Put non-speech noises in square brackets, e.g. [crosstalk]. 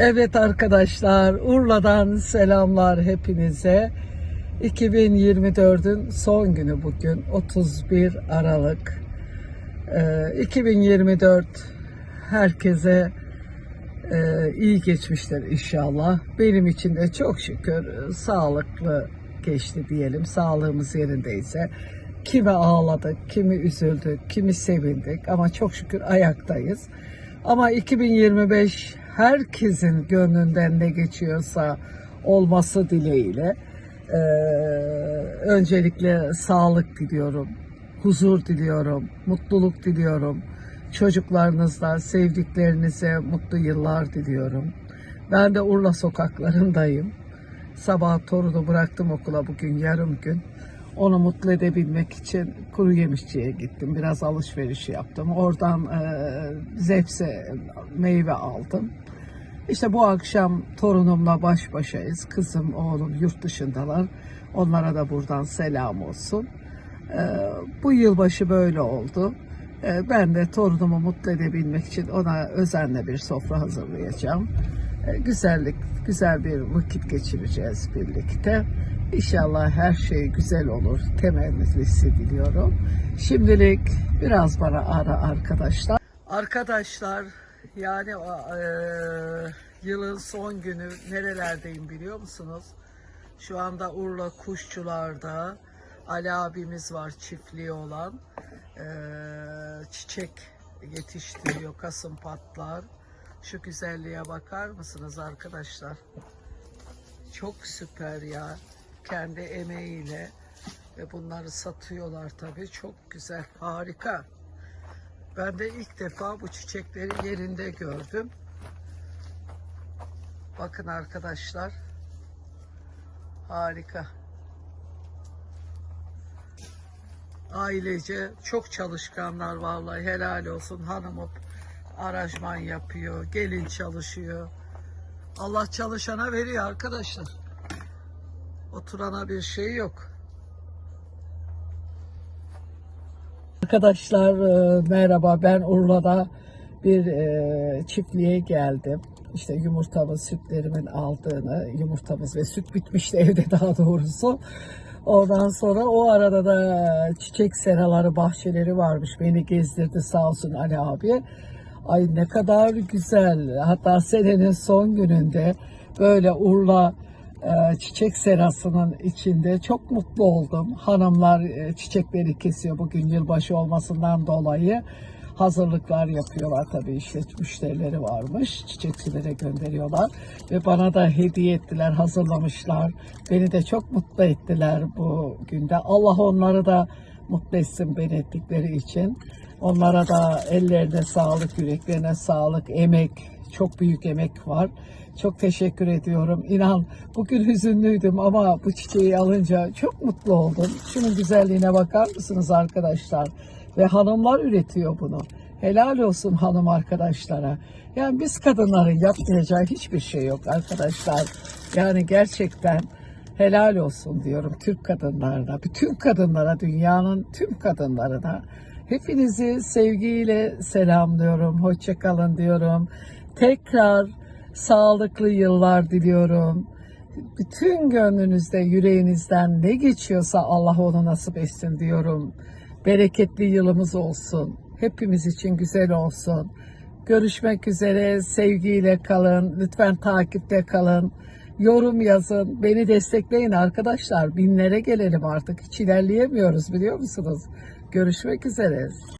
Evet arkadaşlar, Urla'dan selamlar hepinize. 2024'ün son günü bugün, 31 Aralık. Ee, 2024 herkese e, iyi geçmiştir inşallah. Benim için de çok şükür e, sağlıklı geçti diyelim. Sağlığımız yerindeyse. Kimi ağladık, kimi üzüldük, kimi sevindik ama çok şükür ayaktayız. Ama 2025 herkesin gönlünden ne geçiyorsa olması dileğiyle e, öncelikle sağlık diliyorum, huzur diliyorum, mutluluk diliyorum. Çocuklarınızla, sevdiklerinize mutlu yıllar diliyorum. Ben de Urla sokaklarındayım. Sabah torunu bıraktım okula bugün yarım gün. Onu mutlu edebilmek için kuru yemişçiye gittim. Biraz alışveriş yaptım. Oradan e, zepse meyve aldım. İşte bu akşam torunumla baş başayız. Kızım, oğlum yurt dışındalar. Onlara da buradan selam olsun. E, bu yılbaşı böyle oldu. E, ben de torunumu mutlu edebilmek için ona özenle bir sofra hazırlayacağım. E, güzellik, güzel bir vakit geçireceğiz birlikte. İnşallah her şey güzel olur. Temennisi diliyorum. Şimdilik biraz bana ara arkadaşlar. Arkadaşlar yani e, yılın son günü nerelerdeyim biliyor musunuz? Şu anda Urla Kuşçular'da Ali abimiz var çiftliği olan. E, çiçek yetiştiriyor kasım patlar. Şu güzelliğe bakar mısınız arkadaşlar? Çok süper ya. Kendi emeğiyle ve bunları satıyorlar tabii. Çok güzel, harika. Ben de ilk defa bu çiçekleri yerinde gördüm. Bakın arkadaşlar. Harika. Ailece çok çalışkanlar vallahi helal olsun. Hanımı aranjman yapıyor, gelin çalışıyor. Allah çalışana veriyor arkadaşlar. Oturana bir şey yok. Arkadaşlar e, merhaba ben Urla'da bir e, çiftliğe geldim. İşte yumurtamız, sütlerimin aldığını, yumurtamız ve süt bitmişti [laughs] evde daha doğrusu. Ondan sonra o arada da çiçek seraları, bahçeleri varmış. Beni gezdirdi sağ olsun Ali abi. Ay ne kadar güzel. Hatta senenin son gününde böyle Urla e, çiçek serasının içinde çok mutlu oldum. Hanımlar e, çiçekleri kesiyor bugün yılbaşı olmasından dolayı. Hazırlıklar yapıyorlar tabii işte müşterileri varmış. Çiçekçilere gönderiyorlar. Ve bana da hediye ettiler, hazırlamışlar. Beni de çok mutlu ettiler bu günde. Allah onları da mutlu etsin beni ettikleri için. Onlara da ellerine sağlık, yüreklerine sağlık, emek, çok büyük emek var. Çok teşekkür ediyorum. İnan bugün hüzünlüydüm ama bu çiçeği alınca çok mutlu oldum. Şunun güzelliğine bakar mısınız arkadaşlar? Ve hanımlar üretiyor bunu. Helal olsun hanım arkadaşlara. Yani biz kadınların yapmayacağı hiçbir şey yok arkadaşlar. Yani gerçekten helal olsun diyorum Türk kadınlarına, bütün kadınlara, dünyanın tüm kadınlarına. Hepinizi sevgiyle selamlıyorum. Hoşça kalın diyorum. Tekrar sağlıklı yıllar diliyorum. Bütün gönlünüzde, yüreğinizden ne geçiyorsa Allah onu nasip etsin diyorum. Bereketli yılımız olsun. Hepimiz için güzel olsun. Görüşmek üzere. Sevgiyle kalın. Lütfen takipte kalın. Yorum yazın. Beni destekleyin arkadaşlar. Binlere gelelim artık. Hiç ilerleyemiyoruz biliyor musunuz? Görüşmek üzere.